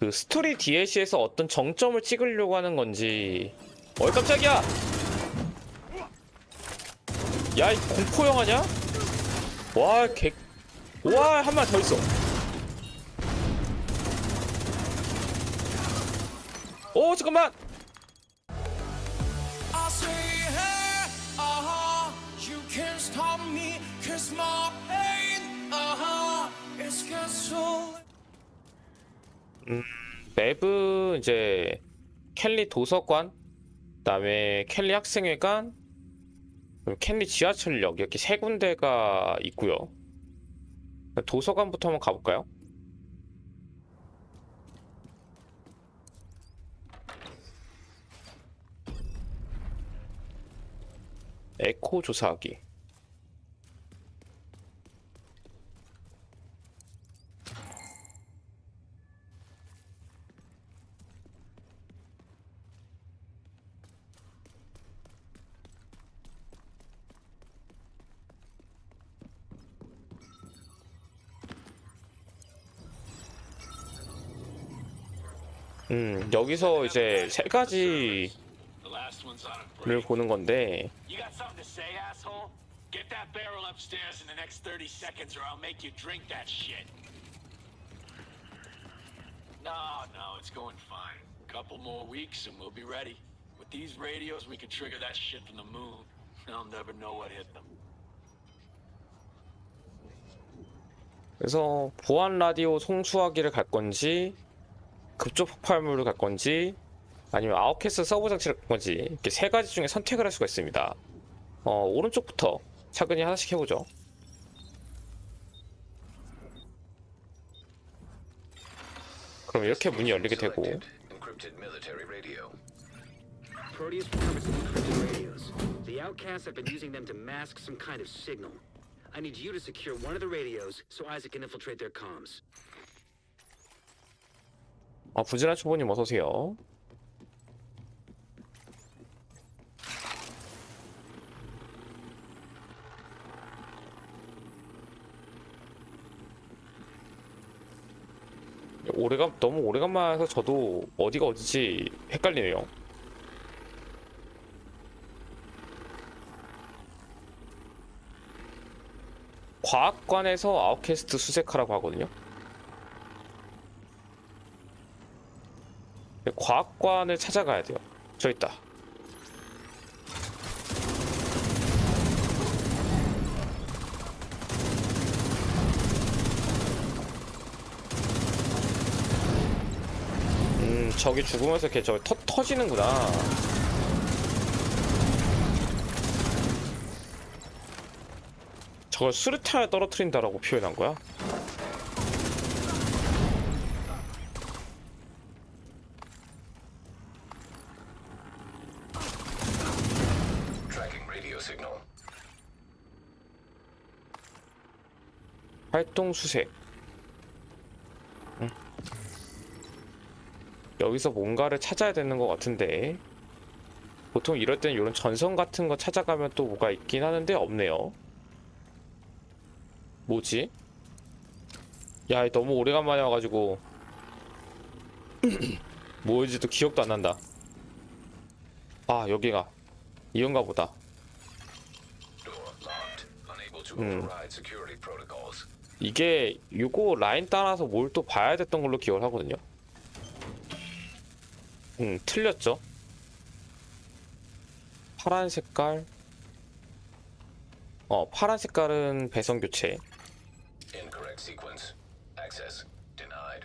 그 스토리 DLC에서 어떤 정점을 찍으려고 하는 건지. 어이 깜짝이야! 야 이 공포 영화냐? 와 개 와 한 마리 더 있어. 오 잠깐만 맵은 이제 켈리 도서관 그다음에 켈리 학생회관 켈리 지하철역 이렇게 세 군데가 있고요 도서관부터 한번 가볼까요? 에코 조사하기 음 여기서 이제 세 가지를. 보는 건데 You got something to say, asshole? Get that barrel upstairs in the next 30 seconds or I'll make you drink that shit. No, no, it's going fine. Couple more weeks and we'll be ready. With these radios, we can trigger that shit from the moon. They'll never know what hit them. 그래서 보안 라디오 송수하기를 갈 건지 급조 폭발물을 갈 건지 아니면 아웃캐스 서버 장치를 갈 건지 이렇게 세 가지 중에 선택을 할 수가 있습니다. 어, 오른쪽부터 차근히 하나씩 해보죠. 그럼 이렇게 문이 열리게 되고 Encrypted military radio. Proteus purposes encrypted radios. The outcasts have been using them to mask some kind of signal. I need you to secure one of the radios so Isaac can infiltrate their comms. 어, 부지런 초보님 어서 오세요. 오래간 너무 오래간만에 서 저도 어디가 어디지 헷갈리네요. 과학관에서 아웃캐스트 수색하라고 하거든요. 과학관을 찾아가야 돼요. 저 있다. 음, 저기 죽으면서 걔 저기 터, 터지는구나. 저걸 수류탄을 떨어뜨린다라고 표현한 거야? Tracking radio signal. 활동 수색. 응. 여기서 뭔가를 찾아야 되는 것 같은데. 보통 이럴 땐 이런 전선 같은 거 찾아가면 또 뭐가 있긴 하는데 없네요. 뭐지? 야, 너무 오래간만에 와가지고 뭐인지도 기억도 안 난다. 아, 여기가 이건가 보다. Door 이게 요거 라인 따라서 뭘 또 봐야 됐던 걸로 기억을 하거든요. 음, 틀렸죠? 파란 색깔. 어, 파란 색깔은 배선 교체.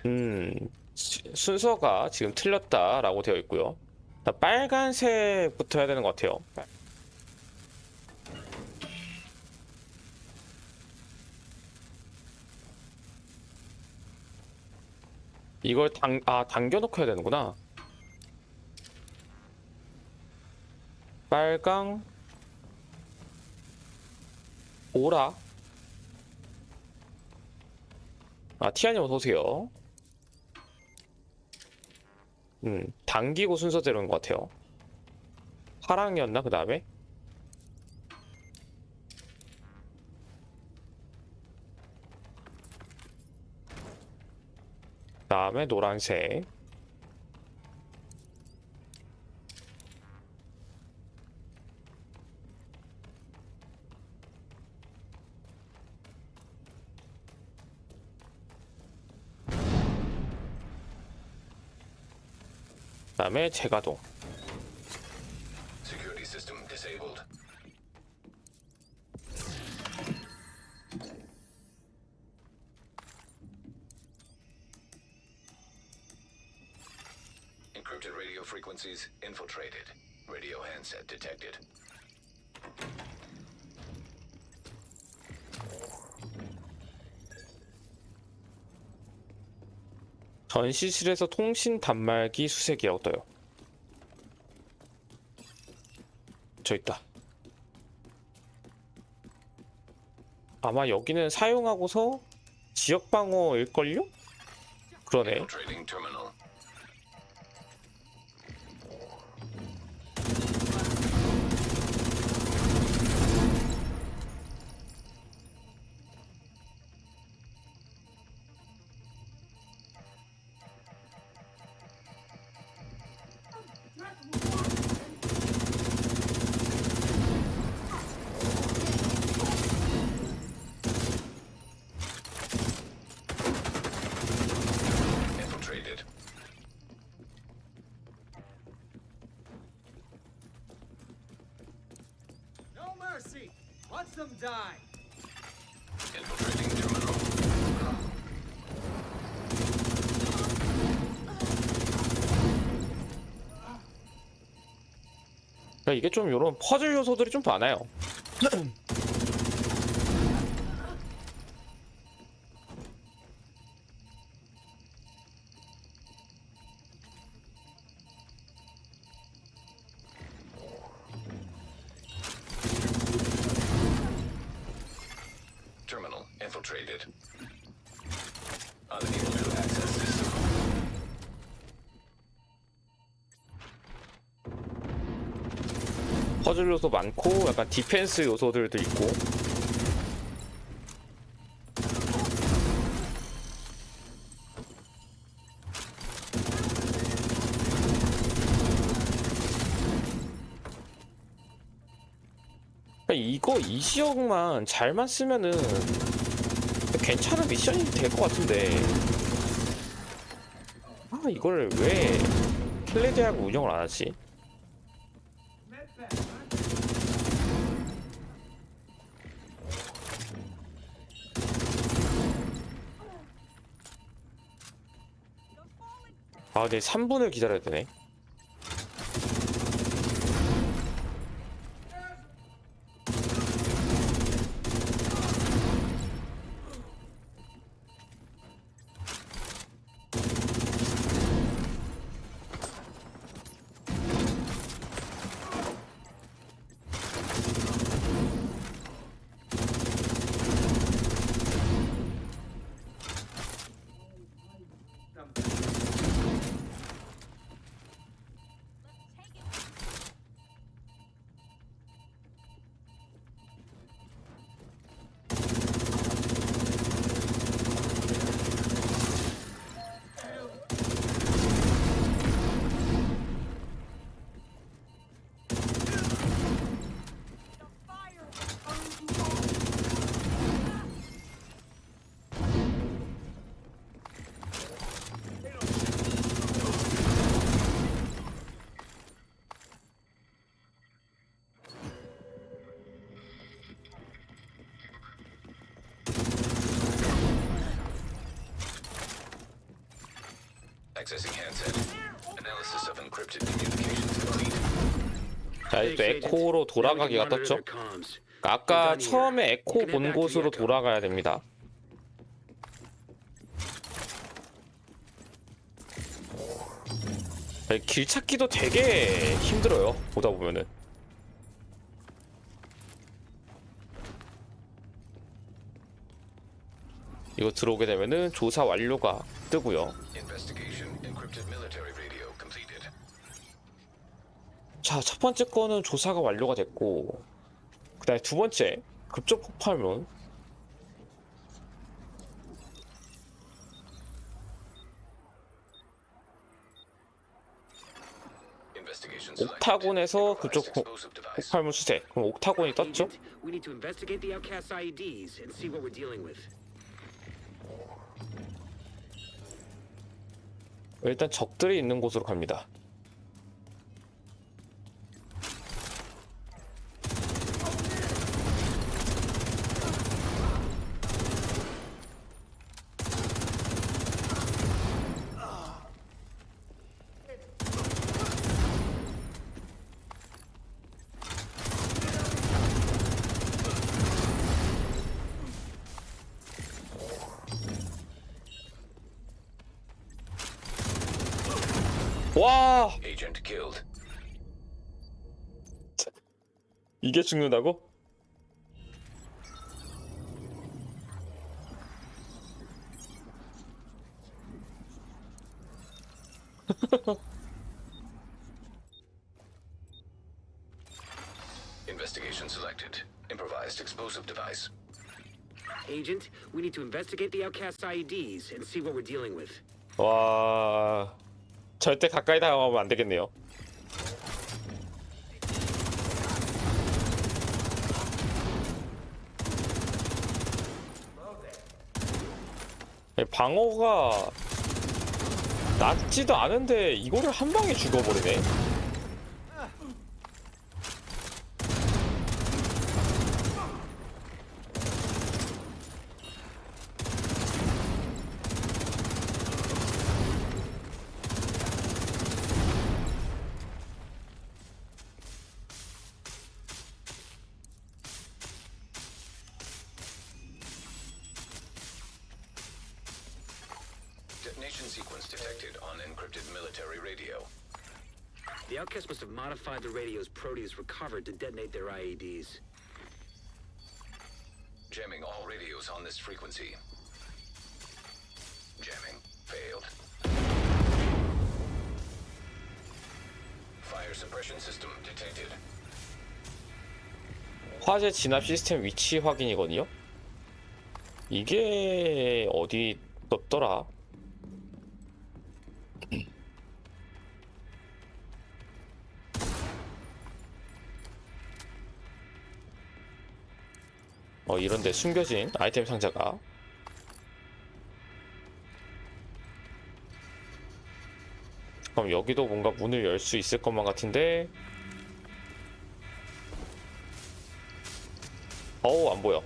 음, 시- 순서가 지금 틀렸다라고 되어 있고요. 나 빨간색부터 해야 되는 것 같아요. 이걸 당, 아, 당겨놓고 해야 되는구나. 빨강, 오라. 아, 티아님 어서오세요. 음, 당기고 순서대로인 것 같아요. 파랑이었나, 그 다음에? 다음에 노란색. 그다음에 재가동. Frequencies infiltrated. Radio handset detected. 전시실에서 통신 단말기 수색이라고 떠요. 저 있다. 아마 여기는 사용하고서 지역 방어일걸요? 그러네. Infiltrating terminal. Them die! Infiltrating terminal. 그러니까 이게 좀 이런 퍼즐 요소들이 좀 많아요. 퍼즐 요소 많고 약간 디펜스 요소들도 있고 그러니까 이거 이 지역만 잘만 쓰면은 괜찮은 미션이 될 것 같은데 아 이걸 왜 클레드하고 운영을 안 하지? 아, 네, 3분을 기다려야 되네. Accessing handset. Analysis of encrypted communications complete. 자, 이제 또 에코로 돌아가기가 떴죠. 그러니까 아까 처음에 에코 본 곳으로 돌아가야 됩니다. 길 찾기도 되게 힘들어요. 보다 보면은. 이거 들어오게 되면은 조사 완료가 뜨고요. Investigation 자, 첫 번째 거는 조사가 완료가 됐고, 그 다음에 두 번째, 급적 폭발물. 옥타곤에서 그쪽 폭, 폭발물 수색. 그럼 옥타곤이 떴죠? 일단 적들이 있는 곳으로 갑니다. 와! Agent killed. 이게 죽는다고? Investigation selected. Improvised explosive device. Agent, we need to investigate the outcast IEDs and see what we're dealing with. 와 절대 가까이 다가가면 안 되겠네요. 방어가 낮지도 않은데 이거를 한 방에 죽어버리네. Proteus recovered to detonate their E IEDs. Jamming all radios on this frequency. Jamming failed. Fire suppression system detected. 화재 진압 시스템 위치 확인이거든요. 이게 어디 떴더라? 어 이런데 숨겨진 아이템 상자가. 그럼 여기도 뭔가 문을 열 수 있을 것만 같은데. 어우 안 보여.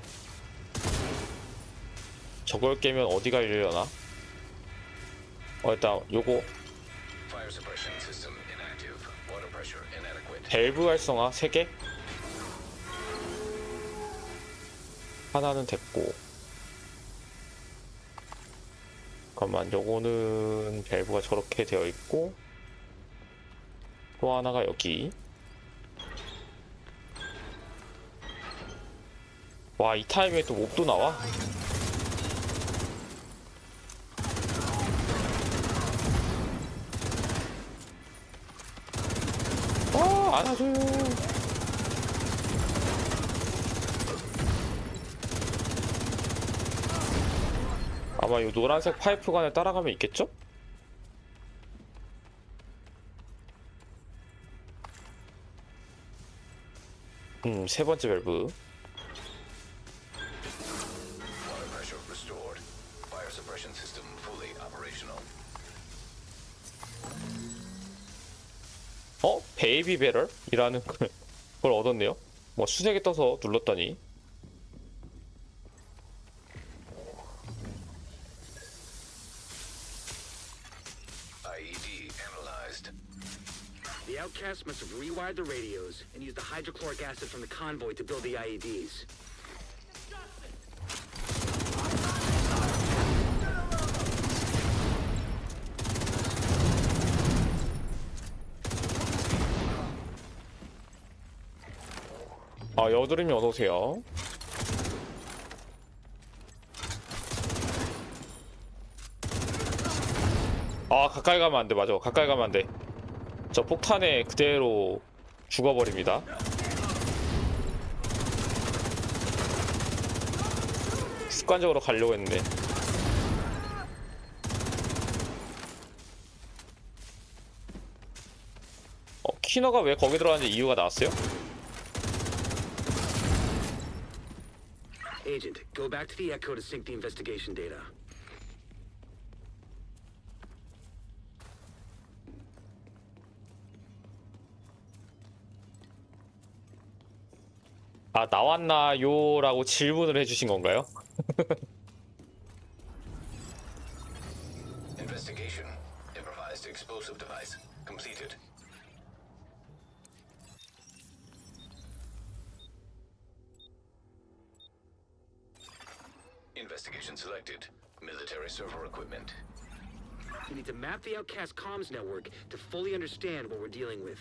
저걸 깨면 어디가 열려나? 어 일단 요거. 밸브 활성화 3개 하나는 됐고. 잠깐만 요거는 밸브가 저렇게 되어 있고 또 하나가 여기. 와 이 타임에 또 몹도 나와? 와 안아줘요 아마 이 노란색 파이프관을 따라가면 있겠죠? 음, 세 번째 밸브. 어? 베이비 배럴이라는 걸 얻었네요. 뭐 수색에 떠서 눌렀더니 the radios and used the hydrochloric acid from the convoy to build the IEDs. 아 여드름이 어서 오세요. 아 가까이 가면 안 돼. 맞아. 가까이 가면 안 돼. 저 폭탄에 그대로 죽어버립니다. 습관적으로 가려고 했는데. 어 키너가 왜 거기 들어가는지 이유가 나왔어요? Agent, go back to the Echo to sync the investigation data. 아 나왔나요? 라고 질문을 해주신 건가요? Investigation. Improvised explosive device. Completed. Investigation selected. Military server equipment. We need to map the Outcast comms network to fully understand what we're dealing with.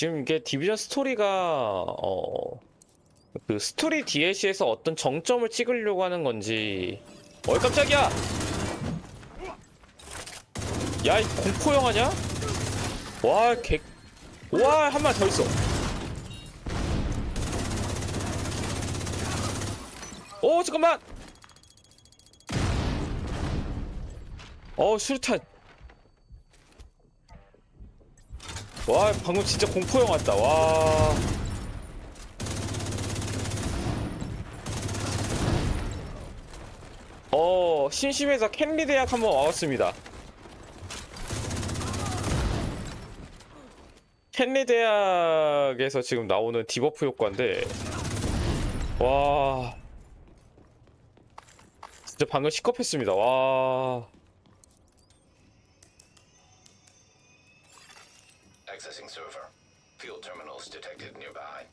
지금 이게 디비전 스토리가 어, 그 스토리 DLC에서 어떤 정점을 찍으려고 하는 건지 어이 깜짝이야! 야, 이 공포 영화냐? 와, 개, 와, 한마더 있어. 오, 잠깐만! 어, 수류탄. 와 방금 진짜 공포 영화 같다 와 어, 심심해서 캔리 대학 한번 와봤습니다. 캔리 대학에서 지금 나오는 디버프 효과인데, 와, 진짜 방금 시겁했습니다. 와, Accessing server. Field terminals detected nearby.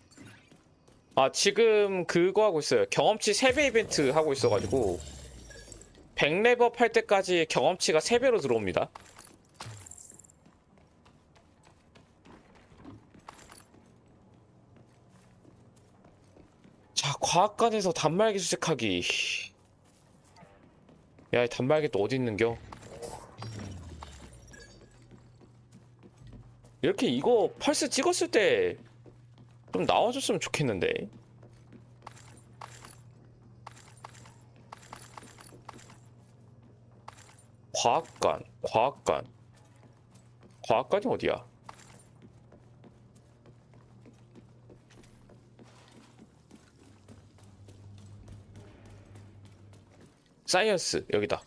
아, 지금 그거 하고 있어요. 경험치 3배 이벤트 하고 있어가지고 100레벨 할 때까지 경험치가 3배로 들어옵니다. 자, 과학관에서 단말기 수색하기. 야, 이 단말기 또 어디 있는겨? 이렇게 이거 펄스 찍었을 때 좀 나와줬으면 좋겠는데. 과학관, 과학관. 과학관이 어디야? 사이언스, 여기다.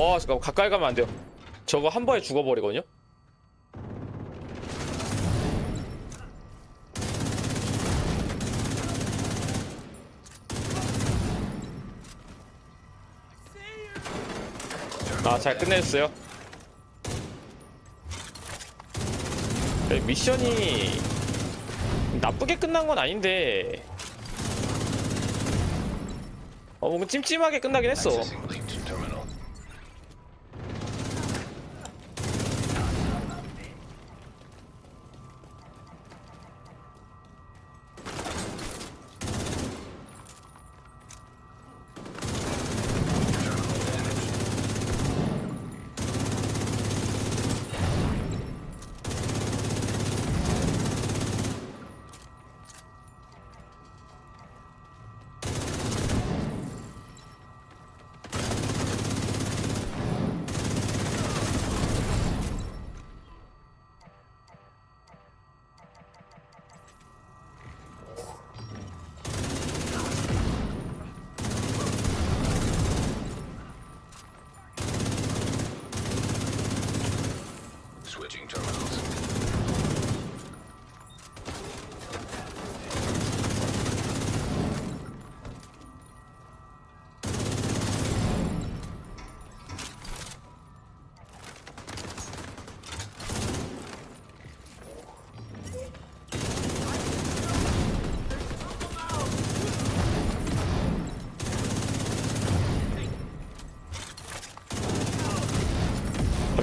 와, 잠깐 가까이 가면 안 돼요. 저거 한 번에 죽어버리거든요. 아, 잘 끝냈어요. 네, 미션이 나쁘게 끝난 건 아닌데, 어, 뭔가 찜찜하게 끝나긴 했어.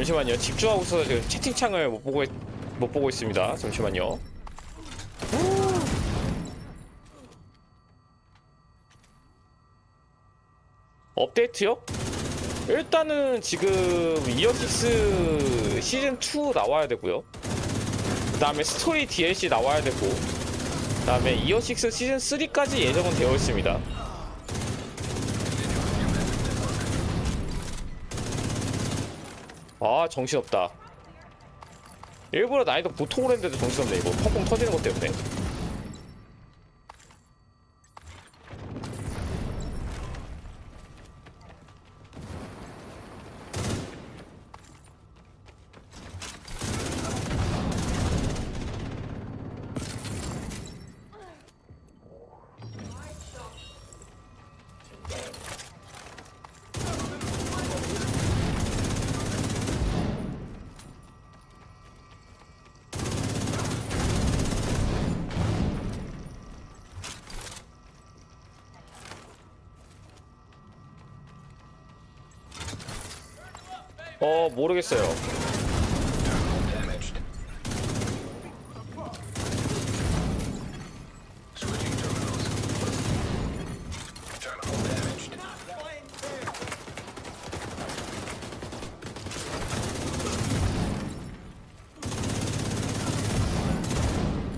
잠시만요. 집중하고 있어서 지금 채팅창을 못 보고 있, 못 보고 있습니다. 잠시만요. 업데이트요? 일단은 지금 이어식스 시즌 2 나와야 되고요. 그 다음에 스토리 DLC 나와야 되고, 그 다음에 이어식스 시즌 3까지 예정은 되어 있습니다. 아 정신없다. 일부러 난이도 보통으로 했는데도 정신없네 이거. 펑펑 터지는 것 때문에 모르겠어요.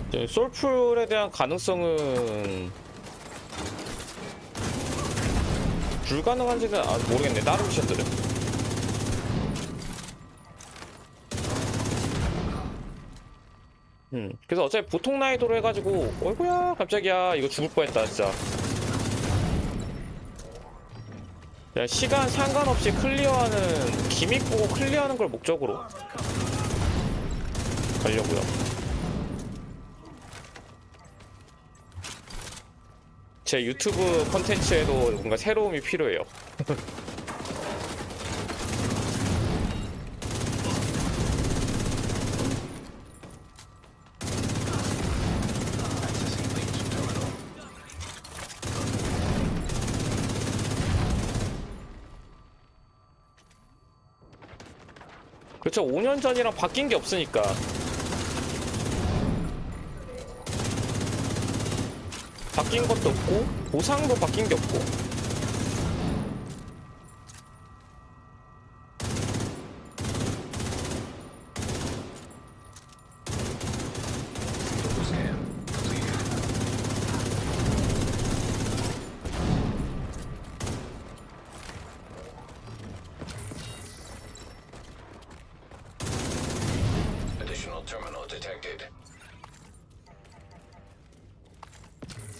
이제 솔풀에 대한 가능성은 불가능한지는 아, 모르겠네 다른 미션들은 그래서 어차피 보통 난이도로 해가지고 어이구야 깜짝이야. 이거 죽을 뻔했다 진짜. 그냥 시간 상관없이 클리어하는 기믹 보고 클리어하는 걸 목적으로 가려고요. 제 유튜브 컨텐츠에도 뭔가 새로움이 필요해요. 그렇죠. 5년 전이랑 바뀐 게 없으니까. 바뀐 것도 없고 보상도 바뀐 게 없고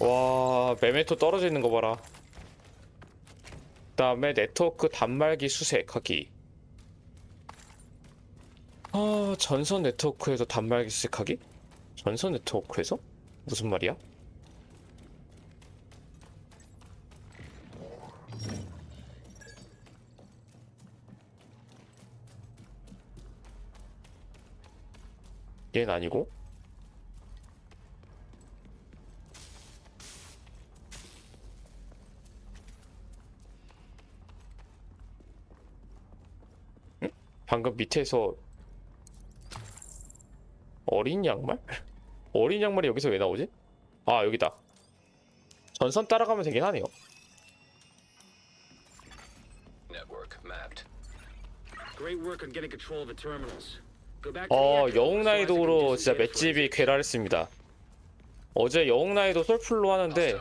와 메메토 떨어져 있는 거 봐라. 그 다음에 네트워크 단말기 수색하기. 아 전선 네트워크에서 단말기 수색하기? 전선 네트워크에서? 무슨 말이야? 얘는 아니고 방금 밑에서 어린 양말? 어린 양말이 여기서 왜 나오지? 아 여기다 전선 따라가면 되긴 하네요 어 영웅 나이도로 진짜 맷집이. 괴랄했습니다 어제 영웅 나이도 솔플로 하는데!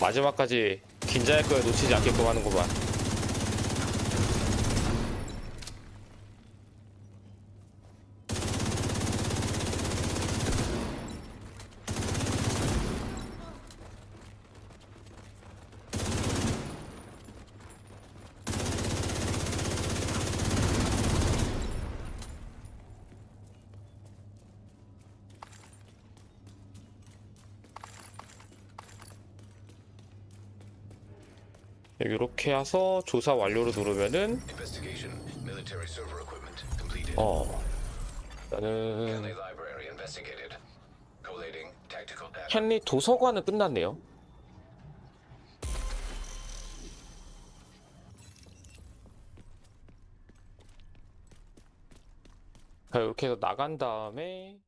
마지막까지 긴장의 걸 놓치지 않게끔 하는구만 네, 이렇게 해서 조사 완료를 누르면은 어 나는 헨리 도서관은 끝났네요. 자, 이렇게 해서 나간 다음에